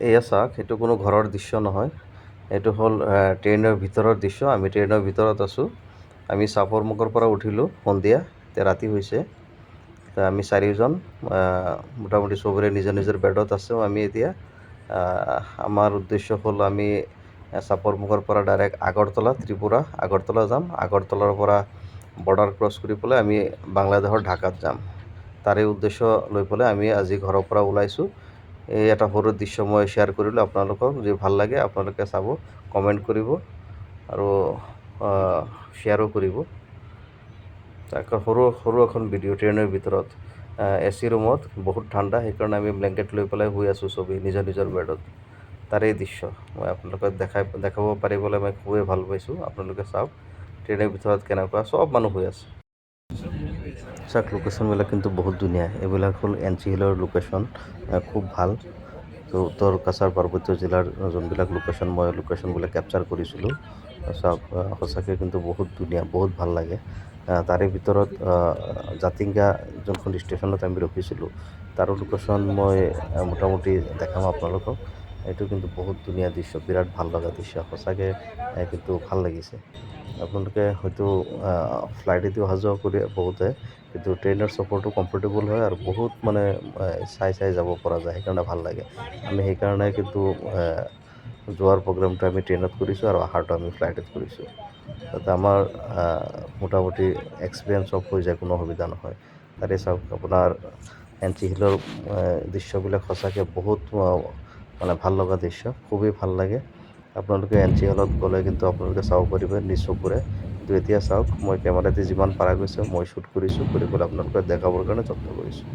এয়া চাওক সেইটো কোনো ঘৰৰ দৃশ্য নহয়। এইটো হ'ল ট্ৰেইনৰ ভিতৰৰ দৃশ্য। আমি ট্ৰেইনৰ ভিতৰত আছোঁ। আমি চাপৰ মুখৰ পৰা উঠিলোঁ সন্ধিয়া এতিয়া ৰাতি হৈছে। আমি চাৰিজন আহ, মোটামুটি চবৰে নিজৰ নিজৰ বেডত আছোঁ। আমি এতিয়া আমাৰ উদ্দেশ্য হ'ল আমি আহ, চাপৰ মুখৰ পৰা ডাইৰেক্ট আগৰতলা ত্ৰিপুৰা আগৰতলা যাম। আগৰতলাৰ পৰা বৰ্ডাৰ ক্ৰছ কৰি পেলাই আমি বাংলাদেশৰ ঢাকাত যাম। তাৰে উদ্দেশ্য লৈ পেলাই আমি আজি ঘৰৰ পৰা ওলাইছোঁ। এটা সৰু দৃশ্য মই শ্বেয়াৰ কৰিলোঁ আপোনালোকক, যদি ভালো লাগে আপোনালোকে চাব কমেণ্ট কৰিব আৰু শ্বেয়াৰো কৰিব তাকে সৰু সৰু এখন ভিডিঅ' ট্ৰেইনৰ ভিতৰত এ চি ৰুমত বহুত ঠাণ্ডা, সেইকাৰণে আমি ব্লেংকেট লৈ পেলাই শুই আছোঁ চবেই নিজৰ নিজৰ বেডত তাৰেই দৃশ্য, মই আপোনালোকক দেখাই, দেখাব পাৰিবলৈ মই খুবেই ভালো পাইছোঁ, আপোনালোকে চাওক ট্ৰেইনৰ ভিতৰত কেনেকুৱা, চব মানুহ শুই আছে। চাওক লোকেশ্যনবিলাক কিন্তু বহুত ধুনীয়া। এইবিলাক হ'ল এন চি হিলৰ লোকেশ্যন খুব ভালো। তো উত্তৰ কাছাৰ পাৰ্বত্য জিলাৰ যোনবিলাক লোকেশ্যন মই লোকেশ্যনবিলাক কেপচাৰ কৰিছিলোঁ চাওক সঁচাকৈ কিন্তু বহুত ধুনীয়া, বহুত ভালো লাগে। তাৰে ভিতৰত জাতিংগা যোনখন ষ্টেচনত আমি ৰখিছিলোঁ, তাৰো লোকেশ্যন মই মোটামুটি দেখাম আপোনালোকক। এইটো কিন্তু বহুত ধুনীয়া দৃশ্য, বিৰাট ভালো লগা দৃশ্য, সঁচাকৈ কিন্তু ভালো লাগিছে। আপোনালোকে হয়তো ফ্লাইটেদি অহা যোৱা কৰি বহুতে, কিন্তু ট্ৰেইনৰ চফৰটো কমফৰ্টেবল হয় আৰু বহুত মানে চাই চাই যাব পৰা যায়, সেইকাৰণে ভালো লাগে। আমি সেইকাৰণে কিন্তু যোৱাৰ প্ৰগ্ৰামটো আমি ট্ৰেইনত কৰিছোঁ আৰু অহাটো আমি ফ্লাইটত কৰিছোঁ। তাতে আমাৰ মোটামুটি এক্সপিৰিয়েঞ্চ অফ হৈ যায়, কোনো অসুবিধা নহয়। তাতে চাওক, আপোনাৰ এন হিলৰ দৃশ্যবিলাক সঁচাকৈ বহুত মানে ভালো লগা দৃশ্য, খুবেই ভালো লাগে। আপোনালোকে এন জি হলত গ'লে কিন্তু আপোনালোকে চাব পাৰিব নিজ চকুৰে কিন্তু এতিয়া চাওক, মই কেমেৰাতে যিমান পাৰা গৈছে, মই শ্বুট কৰিছোঁ, কৰি পেলাই আপোনালোকে দেখাবৰ কাৰণে যত্ন কৰিছোঁ।